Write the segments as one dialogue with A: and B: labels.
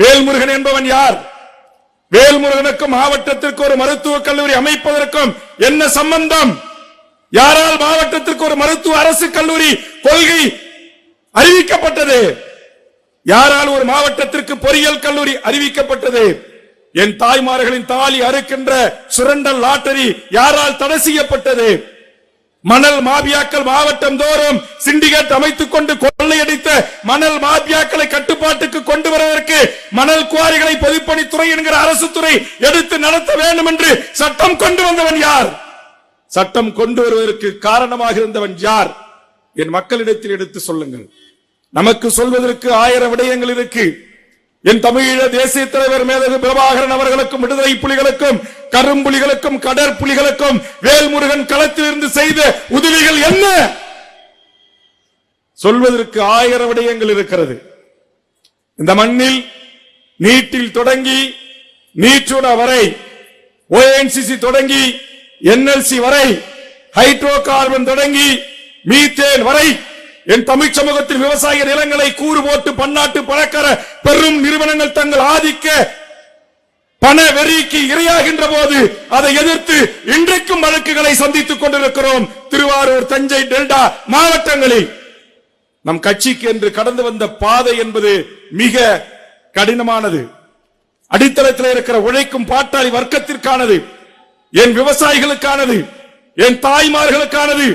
A: வேல்முருகன் என்பவன் யார்? வேல்முருகனுக்கும் மாவட்டத்திற்கு ஒரு மருத்துவக் கல்லூரி அமைப்பதற்கும் என்ன சம்பந்தம்? யாரால் மாவட்டத்திற்கு ஒரு மருத்துவ அரசு கல்லூரி கொள்கை அறிவிக்கப்பட்டது? யாரால் ஒரு மாவட்டத்திற்கு பொறியியல் கல்லூரி அறிவிக்கப்பட்டது? என் தாய்மார்களின் தாலி அறுக்கின்ற சுரண்டல் லாட்டரி யாரால் தடை செய்யப்பட்டது? மணல் மாபியாக்கள் மாவட்டம் தோறும் சிண்டிகேட் அமைத்துக் கொண்டு கொள்ளையடித்த மணல் மாபியாக்களை கட்டுப்பாட்டுக்கு கொண்டு மணல் குவாரிகளை பொதுப்பணித்துறை என்கிற அரசு துறை எடுத்து நடத்த வேண்டும் என்று சட்டம் கொண்டு வந்தவன் யார்? சட்டம் கொண்டு வருவதற்கு காரணமாக இருந்தவன் யார்? என் மக்களிடத்தில் எடுத்து சொல்லுங்கள். நமக்கு சொல்வதற்கு ஆயிரம் விடயங்கள் இருக்கு. என் தமிழீழ தேசிய தலைவர் மேதகு பிரபாகரன் அவர்களுக்கும் விடுதலை புலிகளுக்கும் கரும்புலிகளுக்கும் கடற்புலிகளுக்கும் வேல்முருகன் களத்திலிருந்து செய்த உதவிகள் என்ன? சொல்வதற்கு ஆயிரம் விடயங்கள் இருக்கிறது. இந்த மண்ணில் நீட்டில் தொடங்கி நீச்சுடா வரை ஓஎன்சிசி தொடங்கி என்எல்சி வரை ஹைட்ரோ கார்பன் தொடங்கி மீத்தேன் வரை என் தமிழ் சமூகத்தில் விவசாய நிலங்களை கூறு போட்டு பன்னாட்டு பழக்கர பெரும் நிறுவனங்கள் தங்கள் ஆதிக்க பண வெறிக்கு இரையாகின்ற போது அதை எதிர்த்து இன்றைக்கும் வழக்குகளை சந்தித்துக் கொண்டிருக்கிறோம். திருவாரூர் தஞ்சை டெல்டா மாவட்டங்களில். நம் கட்சிக்கு என்று கடந்து வந்த பாதை என்பது மிக கடினமானது. அடித்தளத்தில் இருக்கிற உழைக்கும் பாட்டாளி வர்க்கத்திற்கானது. என் விவசாயிகளுக்கானது. என் தாய்மார்களுக்கானது.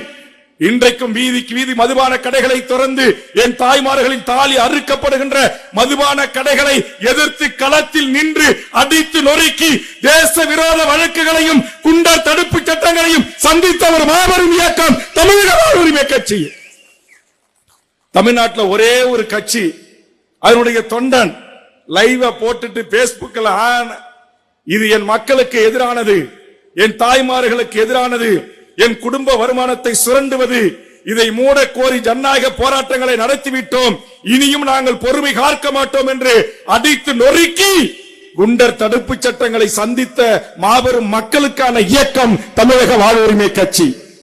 A: இன்றைக்கும் வீதிக்கு வீதி மதுபான கடைகளை திறந்து என் தாய்மார்களின் தாலி அறுக்கப்படுகின்ற மதுபான கடைகளை எதிர்த்து களத்தில் நின்று அடித்து நொறுக்கி தேச விரோத வழக்குகளையும் குண்டர் தடுப்பு சட்டங்களையும் சந்தித்த ஒரு மாபெரும் இயக்கம் தமிழக உரிமை கட்சி தமிழ்நாட்டில் ஒரே ஒரு கட்சி அதனுடைய தொண்டன் லைவ போட்டுட்டு பேஸ்புக்ல இது என் மக்களுக்கு எதிரானது என் தாய்மார்களுக்கு எதிரானது என் குடும்ப வருமானத்தை சுரண்டுவது இதை மூட கோரி ஜனநாயக போராட்டங்களை நடத்திவிட்டோம். இனியும் நாங்கள் பொறுமை காக்க மாட்டோம் என்று அடித்து நொறுக்கி குண்டர் தடுப்பு சட்டங்களை சந்தித்த மாபெரும் மக்களுக்கான இயக்கம் தமிழக வாழ்வுரிமை கட்சி.